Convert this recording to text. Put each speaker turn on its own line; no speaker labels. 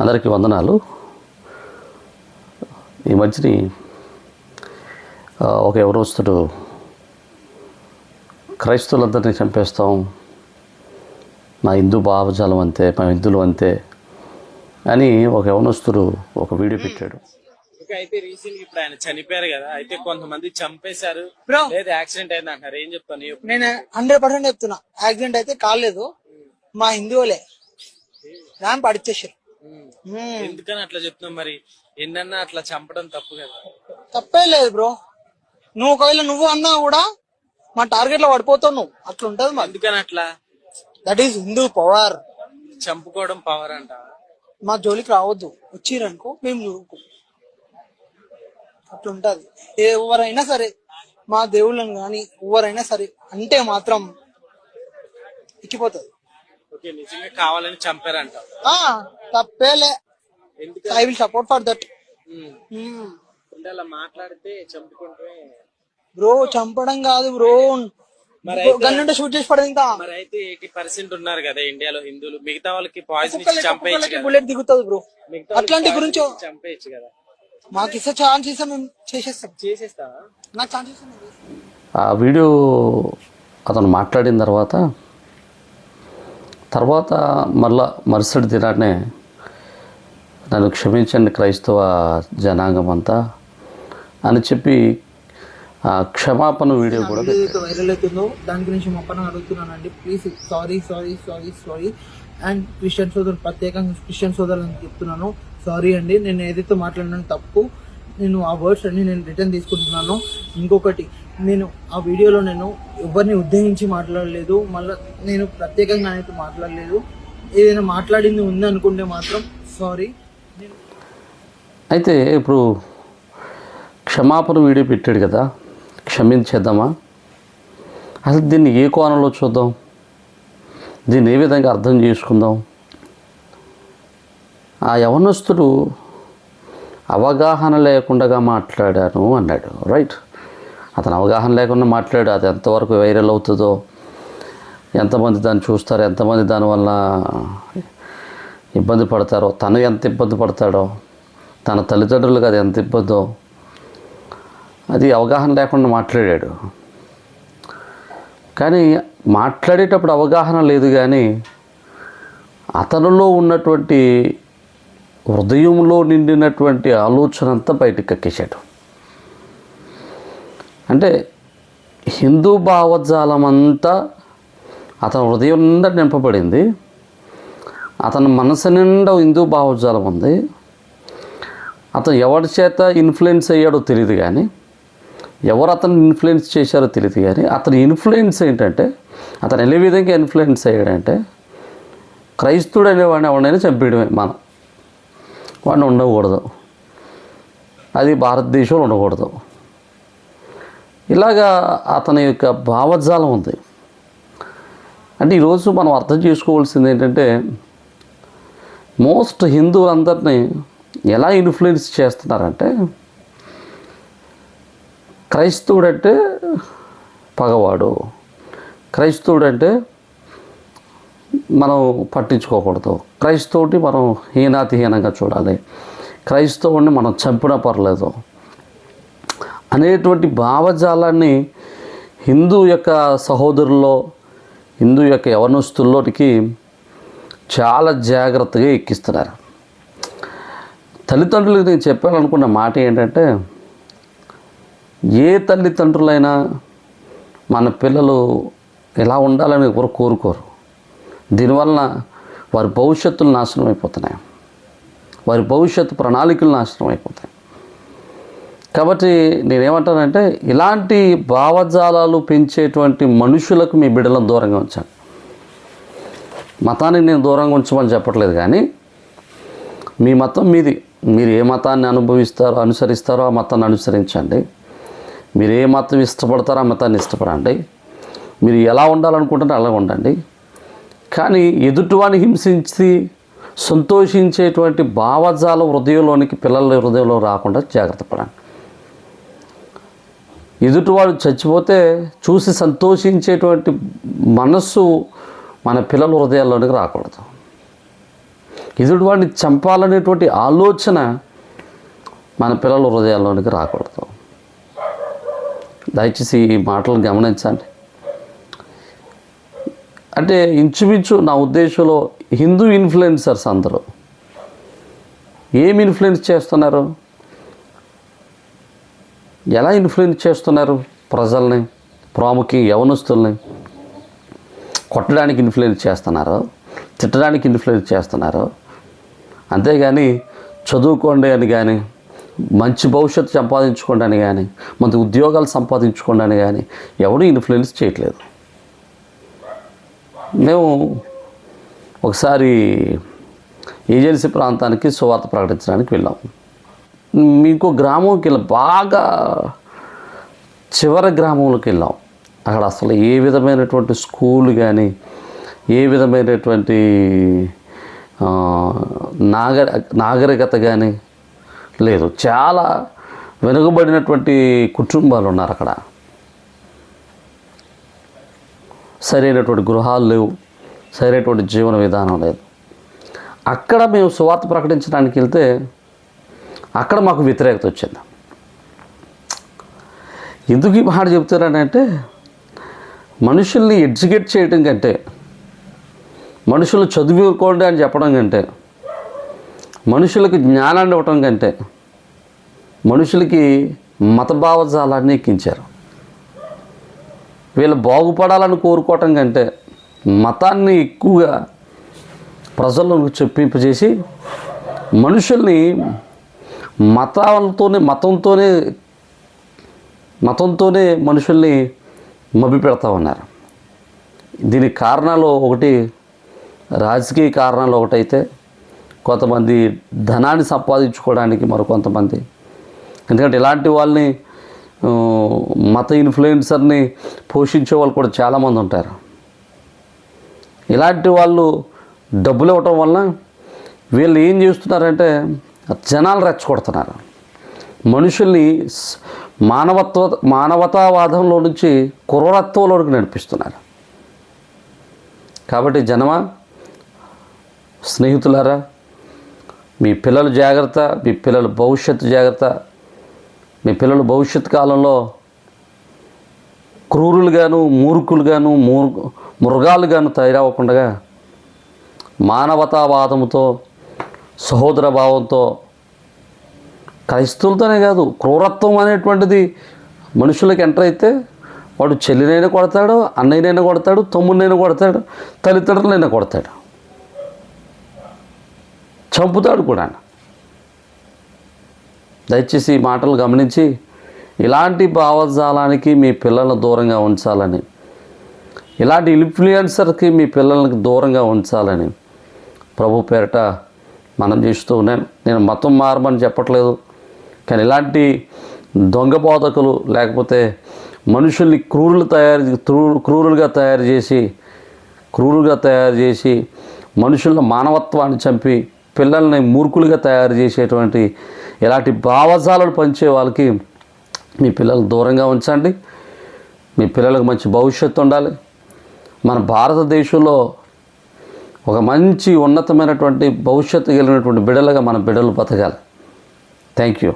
అందరికీ వందనాలు. ఈ మధ్యని ఒక ఎవరోస్తుడు క్రైస్తవులందరినీ చంపేస్తాం మా హిందూ భావజాలం అంతే మా హిందువులు అంతే అని ఒక యవనస్తుడు ఒక వీడియో పెట్టాడు.
అయితే రీసెంట్ ఇప్పుడు ఆయన చనిపోయారు కదా అయితే కొంతమంది చంపేశారు లేదా యాక్సిడెంట్ అయింది అంటారు ఏం చెప్తాను.
నేను హండ్రెడ్ పర్సెంట్ చెప్తున్నా. యాక్సిడెంట్ అయితే కాలేదు మా హిందువులే. ర్యాంప్ అడిచేసారు.
ఎందుకని అట్లా చెప్తున్నావు మరి? ఎన్నన్నా అట్లా చంపడం తప్పు కదా.
తప్పే లేదు బ్రో. నువ్వు ఒకవేళ నువ్వు అన్నా కూడా మా టార్గెట్లో పడిపోతావు నువ్వు. అట్లా ఉంటది మాది
ఎందుకని అట్లా?
దట్ ఈస్ హిందూ పవర్
చంపుకోవడం పవర్ అంట
మా జోలికి రావద్దు. వచ్చిరనుకో మేము చూడుకో అట్లా ఉంటది ఎవరైనా సరే మా దేవుళ్ళని గాని ఎవరైనా సరే అంటే మాత్రం ఎక్కిపోతుంది.
ఓకే నిజంగా కావాలని చంపారంట.
ఆ తప్పేలే. I will support for that
అలా మాట్లాడితే చంపుకుంటే
బ్రో చంపడం కాదు బ్రో.
మరి
గన్నుంటే షూట్ చేసి పడదు ఇంకా.
మరి అయితే ఎయిటీ పర్సెంట్ ఉన్నారు కదా ఇండియాలో హిందువులు. మిగతా వాళ్ళకి పాయిజన్ ఇచ్చి చంపేయచ్చు కదా.
బుల్లెట్ దిగుతుంది బ్రో.
మిగతా వాళ్ళకి
అట్లాంటి
poison
గురించి
ఇచ్చి చంపేయచ్చు కదా.
మాకు ఇస్తే ఛాన్స్ ఇస్తే మేము చేసేస్తాం.
చేసేస్తావా?
నాకు ఛాన్స్ ఇస్తే నేను చేస్తాను.
ఆ వీడియో అతను మాట్లాడిన తర్వాత తర్వాత మళ్ళా మరుసటి దినాన్నే నన్ను క్షమించండి క్రైస్తవ జనాంగం అంతా అని చెప్పి ఆ క్షమాపణ వీడియో కూడా
వైరల్ అవుతుందో దాని గురించి మొప్పన అడుగుతున్నానండి. Please sorry sorry sorry sorry and Christian సోదరు ప్రత్యేకంగా క్రిస్టియన్ సోదరులను చెప్తున్నాను. సారీ అండి నేను ఏదైతే మాట్లాడినా తప్పు. నేను ఆ వర్డ్స్ అన్ని నేను రిటర్న్ తీసుకుంటున్నాను. ఇంకొకటి నేను ఆ వీడియోలో నేను ఎవరిని ఉద్దేశించి మాట్లాడలేదు మళ్ళీ నేను ప్రత్యేకంగా అయితే మాట్లాడలేదు. ఏదైనా మాట్లాడింది ఉంది అనుకుంటే మాత్రం సారీ
అయితే ఇప్పుడు క్షమాపణ వీడియో పెట్టాడు కదా క్షమించేద్దామా? అసలు దీన్ని ఏ కోణంలో చూద్దాం? దీన్ని ఏ విధంగా అర్థం చేసుకుందాం? ఆ యవనస్తుడు అవగాహన లేకుండా మాట్లాడాను అన్నాడు. రైట్ అతను అవగాహన లేకుండా మాట్లాడు అది ఎంతవరకు వైరల్ అవుతుందో ఎంతమంది దాన్ని చూస్తారో ఎంతమంది దానివల్ల ఇబ్బంది పడతారో తను ఎంత ఇబ్బంది పడతాడో తన తల్లిదండ్రులకు అది ఎంత ఇబ్బందో అది అవగాహన లేకుండా మాట్లాడాడు. కానీ మాట్లాడేటప్పుడు అవగాహన లేదు కానీ అతనిలో ఉన్నటువంటి హృదయంలో నిండినటువంటి ఆలోచన అంతా బయటకు కక్కేశాడు అంటే హిందూ భావజాలం అంతా అతని హృదయం నిండా నింపబడింది. అతని మనసు నిండా హిందూ భావజాలం ఉంది. అతను ఎవరి చేత ఇన్ఫ్లుయెన్స్ అయ్యాడో తెలియదు కానీ ఎవరు అతను ఇన్ఫ్లుయెన్స్ చేశారో తెలియదు కానీ అతని ఇన్ఫ్లుయెన్స్ ఏంటంటే అతను ఏ విధంగా ఇన్ఫ్లుయెన్స్ అయ్యాడంటే క్రైస్తుడు అనేవాడిని ఎవరినైనా చంపేయడమే మనం. వాడిని ఉండకూడదు. అది భారతదేశంలో ఉండకూడదు. ఇలాగా అతని యొక్క భావజాలం ఉంది. అంటే ఈరోజు మనం అర్థం చేసుకోవాల్సింది ఏంటంటే మోస్ట్ హిందువులందరినీ ఎలా ఇన్ఫ్లుయెన్స్ చేస్తున్నారంటే క్రైస్తవుడంటే పగవాడు క్రైస్తవుడంటే మనం పట్టించుకోకూడదు. క్రైస్తవుని మనం హీనాతిహీనంగా చూడాలి. క్రైస్తవుడిని మనం చంపినా పర్లేదు. అనేటువంటి భావజాలాన్ని హిందూ యొక్క సహోదరుల్లో హిందూ యొక్క యవనస్తుల్లోనికి చాలా జాగ్రత్తగా ఎక్కిస్తున్నారు. తల్లిదండ్రులకు నేను చెప్పాలనుకున్న మాట ఏంటంటే ఏ తల్లిదండ్రులైనా మన పిల్లలు ఎలా ఉండాలని ఎవరు కోరుకోరు. దీనివలన వారి భవిష్యత్తులు నాశనం అయిపోతున్నాయి వారి భవిష్యత్తు ప్రణాళికలు నాశనం అయిపోతాయి కాబట్టి నేనేమంటానంటే ఇలాంటి భావజాలాలు పెంచేటువంటి మనుషులకు మీ బిడ్డలను దూరంగా ఉంచాను మతానికి నేను దూరంగా ఉంచమని చెప్పట్లేదు కానీ మీ మతం మీది. మీరు ఏ మతాన్ని అనుభవిస్తారో అనుసరిస్తారో ఆ మతాన్ని అనుసరించండి. మీరు ఏ మతం ఇష్టపడతారో ఆ మతాన్ని ఇష్టపడండి. మీరు ఎలా ఉండాలనుకుంటారో అలా ఉండండి. కానీ ఎదుటివాడిని హింసించి సంతోషించేటువంటి భావజాలం హృదయంలోనికి పిల్లల హృదయంలో రాకుండా జాగ్రత్త పడండి ఎదుటివాడు చచ్చిపోతే చూసి సంతోషించేటువంటి మనస్సు మన పిల్లల హృదయాల్లోనికి రాకూడదు. ఎదుటివాడిని చంపాలనేటువంటి ఆలోచన మన పిల్లల హృదయాల్లోనికి రాకూడదు. దయచేసి ఈ మాటలు గమనించండి. అంటే ఇంచుమించు నా ఉద్దేశంలో హిందూ ఇన్ఫ్లుయెన్సర్స్ అందరూ. ఏం ఇన్ఫ్లుయెన్స్ చేస్తున్నారు? ఎలా ఇన్ఫ్లుయెన్స్ చేస్తున్నారు ప్రజల్ని ప్రాముఖ్య యవనస్తుల్ని? కొట్టడానికి ఇన్ఫ్లుయెన్స్ చేస్తున్నారు తిట్టడానికి ఇన్ఫ్లుయెన్స్ చేస్తున్నారు. అంతేగాని చదువుకోండి అని కానీ మంచి భవిష్యత్తు సంపాదించుకోండి అని కానీ మంచి ఉద్యోగాలు సంపాదించుకోండి అని కానీ ఎవడూ ఇన్ఫ్లుయెన్స్ చేయట్లేదు. మేము ఒకసారి ఏజెన్సీ ప్రాంతానికి సువార్త ప్రకటించడానికి వెళ్ళాం. మీకు గ్రామంకి వెళ్ళాం బాగా చివరి గ్రామంలోకి వెళ్ళాం. అక్కడ అసలు ఏ విధమైనటువంటి స్కూల్ కానీ ఏ విధమైనటువంటి ఆ, నాగరి నాగరికత కానీ లేదు. చాలా వెనుకబడినటువంటి కుటుంబాలు ఉన్నారు అక్కడ. సరైనటువంటి గృహాలు లేవు సరైనటువంటి జీవన విధానం లేదు. అక్కడ మేము సువార్త ప్రకటించడానికి వెళ్తే అక్కడ మాకు వ్యతిరేకత వచ్చింది. ఎందుకు ఈ మాట చెప్తారనంటే మనుషుల్ని ఎడ్యుకేట్ చేయడం కంటే మనుషులు చదువుకోండి అని చెప్పడం కంటే మనుషులకు జ్ఞానాన్ని ఇవ్వటం కంటే మనుషులకి మత భావజాలాన్ని ఎక్కించారు. వీళ్ళు బాగుపడాలని కోరుకోవటం కంటే మతాన్ని ఎక్కువగా ప్రజలను చెప్పింపజేసి మనుషుల్ని మతాలతోనే మతంతోనే మతంతోనే మనుషుల్ని మభ్య పెడతా ఉన్నారు. దీనికి కారణాలు ఒకటి రాజకీయ కారణాలు ఒకటైతే కొంతమంది ధనాన్ని సంపాదించుకోవడానికి మరికొంతమంది ఎందుకంటే ఇలాంటి వాళ్ళని మత ఇన్ఫ్లుయెన్సర్ని పోషించే వాళ్ళు కూడా చాలామంది ఉంటారు. ఇలాంటి వాళ్ళు డబ్బులు ఇవ్వటం వల్ల వీళ్ళు ఏం చేస్తున్నారంటే జనాలు రెచ్చగొడుతున్నారు. మనుషుల్ని మానవత్వ మానవతావాదంలో నుంచి క్రూరత్వంలోకి నడిపిస్తున్నారు. కాబట్టి జనమా స్నేహితులారా మీ పిల్లలు జాగ్రత్త మీ పిల్లల భవిష్యత్తు జాగ్రత్త మీ పిల్లలు భవిష్యత్ కాలంలో క్రూరులుగాను మూర్ఖులుగాను మూర్ మృగాలుగాను తయారవ్వకుండా మానవతావాదముతో సహోదర భావంతో క్రైస్తవులతోనే కాదు క్రూరత్వం అనేటువంటిది మనుషులకు ఎంటర్ అయితే వాడు చెల్లినైనా కొడతాడు అన్నయ్యనైనా కొడతాడు తమ్ముడినైనా కొడతాడు తల్లిదండ్రులైనా కొడతాడు. చంపుతాడు కూడా దయచేసి ఈ మాటలు గమనించి ఇలాంటి భావజాలానికి మీ పిల్లలను దూరంగా ఉంచాలని ఇలాంటి ఇన్ఫ్లుయెన్సర్కి మీ పిల్లలకి దూరంగా ఉంచాలని ప్రభు పేరట మనం చేస్తూ ఉన్నాను నేను మతం మారమని చెప్పట్లేదు కానీ ఇలాంటి దొంగ బోధకులు లేకపోతే మనుషుల్ని క్రూరులు తయారు క్రూరులుగా తయారు చేసి క్రూరులుగా తయారు చేసి మనుషుల మానవత్వాన్ని చంపి పిల్లల్ని మూర్ఖులుగా తయారు చేసేటువంటి ఇలాంటి భావజాలను పంచే వాళ్ళకి మీ పిల్లలు దూరంగా ఉంచండి. మీ పిల్లలకు మంచి భవిష్యత్తు ఉండాలి. మన భారతదేశంలో ఒక మంచి ఉన్నతమైనటువంటి భవిష్యత్తు కలిగినటువంటి బిడలుగా మన బిడలు బతకాలి. Thank you.